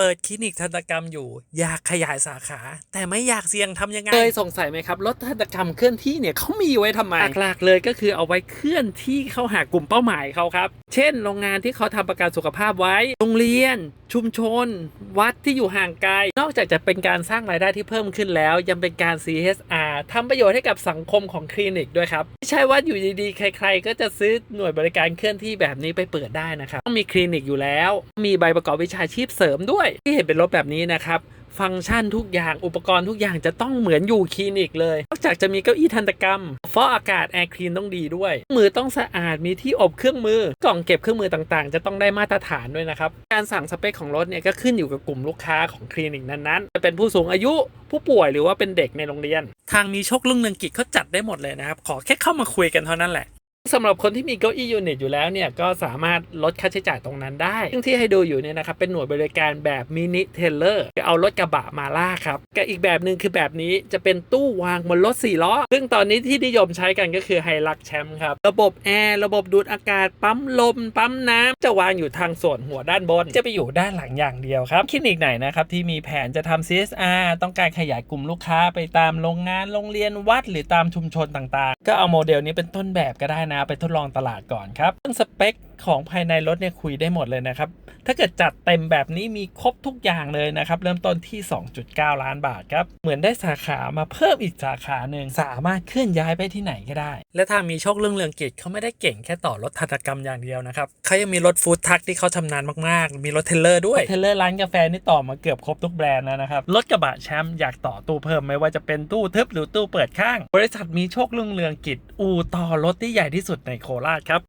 เปิดคลินิกทันตกรรมอยู่ อยากขยายสาขา แต่ไม่อยากเสี่ยงทำยังไงเคยสงสัยไหมครับรถทันตกรรมเคลื่อนที่เนี่ยเขามีไว้ทำไมหลักๆเลยก็คือเอาไว้เคลื่อนที่เข้าหากลุ่มเป้าหมายเขาครับ เช่น โรงงานที่เขาทำประกันสุขภาพไว้ โรงเรียน ชุมชน วัดที่อยู่ห่างไกล นอกจากจะเป็นการสร้างรายได้ที่เพิ่มขึ้นแล้ว ยังเป็นการ CSR ทำประโยชน์ให้กับสังคมของคลินิกด้วยครับไม่ใช่ว่าอยู่ดีๆ ใคร ๆ ก็จะซื้อหน่วยบริการเคลื่อนที่แบบนี้ไปเปิดได้นะครับต้องมีคลินิกอยู่แล้ว มีใบประกอบวิชาชีพเสริมด้วยที่เห็นเป็นรถแบบนี้นะครับฟังก์ชันทุกอย่างอุปกรณ์ทุกอย่างจะต้องเหมือนอยู่คลินิกเลย นอกจากจะมีเก้าอี้ทันตกรรมฟอกอากาศแอร์คลีนต้องดีด้วย มือต้องสะอาดมีที่อบเครื่องมือ กล่องเก็บเครื่องมือต่างๆ จะต้องได้มาตรฐานด้วยนะครับ การสั่งสเปคของรถเนี่ยก็ขึ้นอยู่กับกลุ่มลูกค้าของคลินิกนั้นๆ จะเป็นผู้สูงอายุผู้ป่วยหรือว่าเป็นเด็กในโรงเรียน ทางมีโชคลุ่งเรืองกิจเขาจัดได้หมดเลยนะครับ ขอแค่เข้ามาคุยกันเท่านั้นแหละ สำหรับคนที่มีเก้าอี้ยูนิตอยู่แล้วเนี่ยก็สามารถลดค่าใช้จ่ายตรงนั้นได้ ซึ่งที่ให้ดูอยู่เนี่ยนะครับเป็นหน่วยบริการแบบมินิเทเลอร์คือเอารถกระบะมาลากครับกับอีกแบบหนึ่งคือแบบนี้จะเป็นตู้วางบนรถ4ล้อ ซึ่งตอนนี้ที่นิยมใช้กันก็คือไฮลักแชมป์ครับ ระบบแอร์ระบบดูดอากาศปั๊มลม ปั๊มน้ำจะวางอยู่ทางส่วนหัวด้านบน จะไปอยู่ด้านหลังอย่างเดียวครับคลินิกไหนนะครับที่มีแผนจะทำ CSR ต้องการขยายกลุ่มลูกค้าไปตามโรงงานโรงเรียนวัดหรือตามชุมชนต่างก็เอาโมเดลนี้เป็นต้นแบบก็ได้นะ ไปทดลองตลาดก่อนครับเรื่องสเปค ของภายในรถเนี่ยคุยได้หมดเลยนะครับ ถ้าเกิดจัดเต็มแบบนี้มีครบทุกอย่างเลยนะครับ เริ่มต้นที่ 2.9 ล้านบาทครับ เหมือนได้สาขามาเพิ่มอีกสาขาหนึ่งสามารถเคลื่อนย้ายไปที่ไหนก็ได้ และทางมีโชคเรื่องเรืองกิจเขาไม่ได้เก่งแค่ต่อรถทันตกรรมอย่างเดียวนะครับเขายังมีรถฟู้ดทักที่เขาชำนาญมากๆ มีรถเทรลเลอร์ด้วยเทเลอร์ร้านกาแฟนี่ต่อมาเกือบครบทุกแบรนด์แล้วนะครับรถกระบะแชมป์อยากต่อตู้เพิ่มไม่ว่าจะเป็นตู้ทึบหรือตู้เปิดข้าง บริษัทมีโชครุ่งเรืองกิจอู่ต่อรถที่ใหญ่ที่สุดในโคราชครับ